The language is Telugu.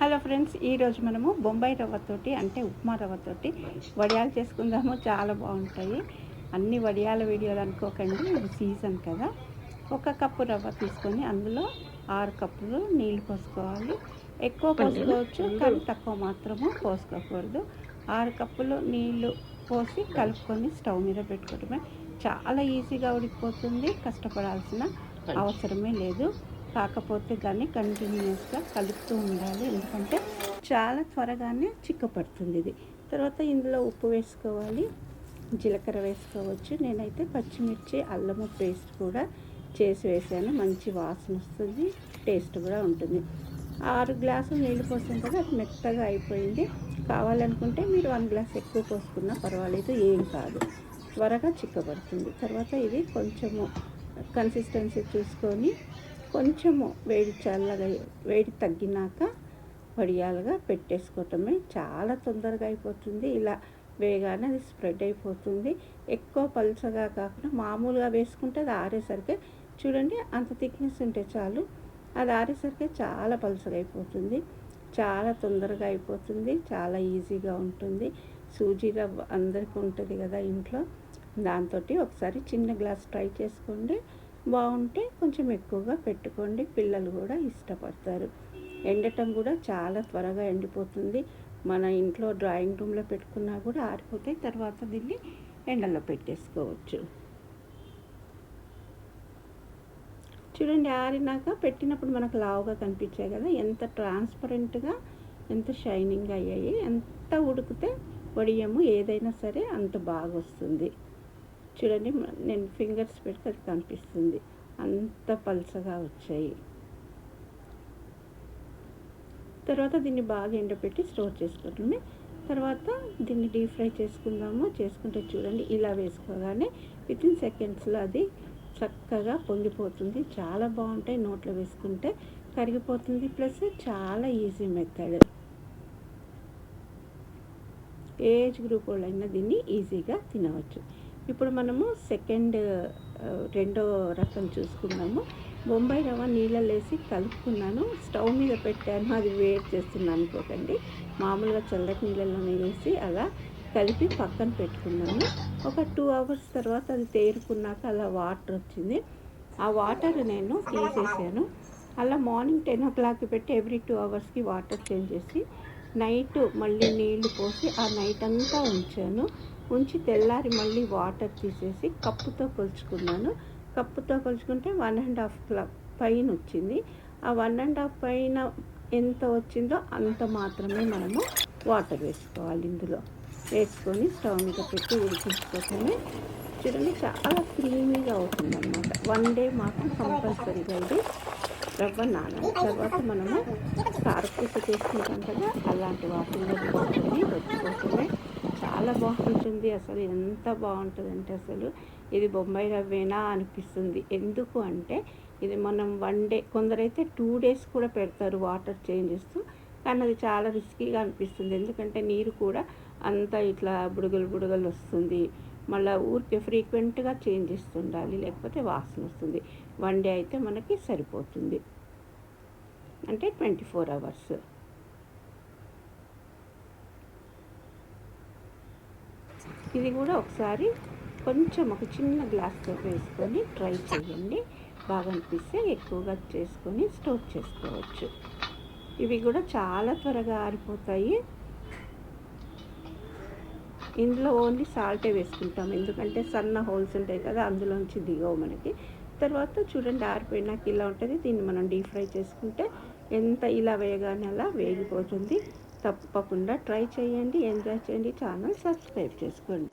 హలో ఫ్రెండ్స్ ఈరోజు మనము బొంబాయి రవ్వతోటి అంటే ఉప్మా రవ్వతోటి వడియాలు చేసుకుందాము. చాలా బాగుంటాయి. అన్ని వడియాల వీడియోలు అనుకోకండి ఇది సీజన్ కదా. ఒక కప్పు రవ్వ తీసుకొని అందులో ఆరు కప్పులు నీళ్ళు పోసుకోవాలి. ఎక్కువ పోసుకోవచ్చు కానీ తక్కువ మాత్రము పోసుకోకూడదు. ఆరు కప్పులు నీళ్ళు పోసి కలుపుకొని స్టవ్ మీద పెట్టుకోవడమే. చాలా ఈజీగా ఉడికిపోతుంది కష్టపడాల్సిన అవసరమే లేదు. కాకపోతే కానీ కంటిన్యూస్గా కలుపుతూ ఉండాలి. ఎందుకంటే చాలా త్వరగానే చిక్కపడుతుంది ఇది. తర్వాత ఇందులో ఉప్పు వేసుకోవాలి జీలకర్ర వేసుకోవచ్చు. నేనైతే పచ్చిమిర్చి అల్లము పేస్ట్ కూడా చేసి వేసాను. మంచి వాసన వస్తుంది టేస్ట్ కూడా ఉంటుంది. ఆరు గ్లాసులు నీళ్ళు పోసాం కదా అది మెత్తగా అయిపోయింది. కావాలనుకుంటే మీరు వన్ గ్లాస్ ఎక్కువ పోసుకున్నా పర్వాలేదు ఏం కాదు. త్వరగా చిక్కబడుతుంది తర్వాత ఇది కొంచెము కన్సిస్టెన్సీ చూసుకొని కొంచెము వేడి చల్లగా వేడి తగ్గినాక వడియాలుగా పెట్టేసుకోవటమే చాలా తొందరగా అయిపోతుంది. ఇలా వేగానే అది స్ప్రెడ్ అయిపోతుంది. ఎక్కువ పలుచగా కాకుండా మామూలుగా వేసుకుంటే అది ఆరేసరికి చూడండి అంత థిక్నెస్ ఉంటే చాలు. అది ఆరేసరికి చాలా పలుచగా అయిపోతుంది. చాలా తొందరగా అయిపోతుంది. చాలా ఈజీగా ఉంటుంది. సూజీ రవ్వ అందరికీ ఉంటుంది కదా ఇంట్లో. దాంతో ఒకసారి చిన్న గ్లాస్ ట్రై చేసుకోండి. బాగుంటే కొంచెం ఎక్కువగా పెట్టుకోండి. పిల్లలు కూడా ఇష్టపడతారు. ఎండటం కూడా చాలా త్వరగా ఎండిపోతుంది. మన ఇంట్లో డ్రాయింగ్ రూమ్లో పెట్టుకున్నా కూడా ఆరిపోతాయి తర్వాత దీన్ని ఎండలో పెట్టేసుకోవచ్చు. చూడండి ఆరినాక పెట్టినప్పుడు మనకు లావుగా కనిపించాయి కదా. ఎంత ట్రాన్స్పరెంట్గా ఎంత షైనింగ్ అయ్యాయి. ఎంత ఉడికితే వడియము ఏదైనా సరే అంత బాగా వస్తుంది చూడండి నేను ఫింగర్స్ పెడితే అది కనిపిస్తుంది. అంత పల్చగా వచ్చాయి. తర్వాత దీన్ని బాగా ఎండపెట్టి స్టోర్ చేసుకోవటమే తర్వాత దీన్ని డీప్ ఫ్రై చేసుకుందాము. చేసుకుంటే చూడండి ఇలా వేసుకోగానే విత్ ఇన్ సెకండ్స్లో అది చక్కగా పొంగిపోతుంది. చాలా బాగుంటాయి నోట్లో వేసుకుంటే. కరిగిపోతుంది. ప్లస్ చాలా ఈజీ మెథడ్. ఏజ్ గ్రూప్ వాళ్ళైనా దీన్ని ఈజీగా తినవచ్చు. ఇప్పుడు మనము సెకండ్ రెండో రకం చూసుకున్నాము బొంబాయి రవ్వ నీళ్ళలో వేసి కలుపుకున్నాను. స్టవ్ మీద పెట్టాను. అది వేడి చేస్తున్నాను అనుకోకండి. మామూలుగా చల్లటి నీళ్ళలోనే వేసి అలా కలిపి పక్కన పెట్టుకున్నాను. ఒక టూ అవర్స్ తర్వాత అది తేరుకున్నాక అలా వాటర్ వచ్చింది. ఆ వాటర్ నేను తీసేసాను. అలా మార్నింగ్ టెన్ ఓ క్లాక్కి పెట్టి ఎవ్రీ టూ అవర్స్కి వాటర్ చేంజ్ చేసి నైట్ మళ్ళీ నీళ్ళు పోసి ఆ నైట్ అంతా ఉంచాను. ఉంచి తెల్లారి మళ్ళీ వాటర్ తీసేసి కప్పుతో కొలుచుకున్నాను. కప్పుతో కొలుచుకుంటే వన్ అండ్ హాఫ్ పైన వచ్చింది. ఆ వన్ అండ్ హాఫ్ పైన ఎంత వచ్చిందో అంత మాత్రమే మనము వాటర్ వేసుకోవాలి ఇందులో. వేసుకొని స్టవ్ మీద పెట్టి ఉడికించుకోవటమే చూడండి చాలా క్రీమీగా అవుతుంది అనమాట వన్ డే మాత్రం కంపల్సరీగా ఇది. రవ్వ నాన తర్వాత మనము కారపూస చేసుకుంటాం కదా అలాంటి వాటిల్లో వేసుకొని వచ్చుకోవటమే చాలా బాగుంటుంది అసలు ఎంత బాగుంటుందంటే అసలు. ఇది బొంబాయి రవ్వేనా అనిపిస్తుంది. ఎందుకు అంటే ఇది మనం వన్ డే కొందరైతే టూ డేస్ కూడా పెడతారు వాటర్ చేంజ్ చేస్తూ కానీ అది చాలా రిస్కీగా అనిపిస్తుంది. ఎందుకంటే నీరు కూడా అంతా ఇట్లా బుడగలు బుడగలు వస్తుంది. మళ్ళీ ఊరికే ఫ్రీక్వెంట్గా చేంజ్ చేస్తుండాలి లేకపోతే వాసన వస్తుంది. వన్ డే అయితే మనకి సరిపోతుంది. అంటే ట్వంటీ ఫోర్ అవర్స్ ఇది కూడా ఒకసారి కొంచెం ఒక చిన్న గ్లాస్తో వేసుకొని ట్రై చేయండి. బాగా అనిపిస్తే ఎక్కువగా చేసుకొని స్టోర్ చేసుకోవచ్చు. ఇవి కూడా చాలా త్వరగా ఆరిపోతాయి. ఇందులో ఓన్లీ సాల్టే వేసుకుంటాం. ఎందుకంటే సన్న హోల్స్ ఉంటాయి కదా అందులోంచి దిగవు మనకి. తర్వాత చూడండి ఆరిపోయినాక ఇలా ఉంటుంది. దీన్ని మనం డీప్ ఫ్రై చేసుకుంటే ఎంత ఇలా వేయగానే అలా వేగిపోతుంది. తప్పకుండా ట్రై చేయండి ఎంజాయ్ చేయండి. ఛానల్ సబ్స్క్రైబ్ చేసుకోండి.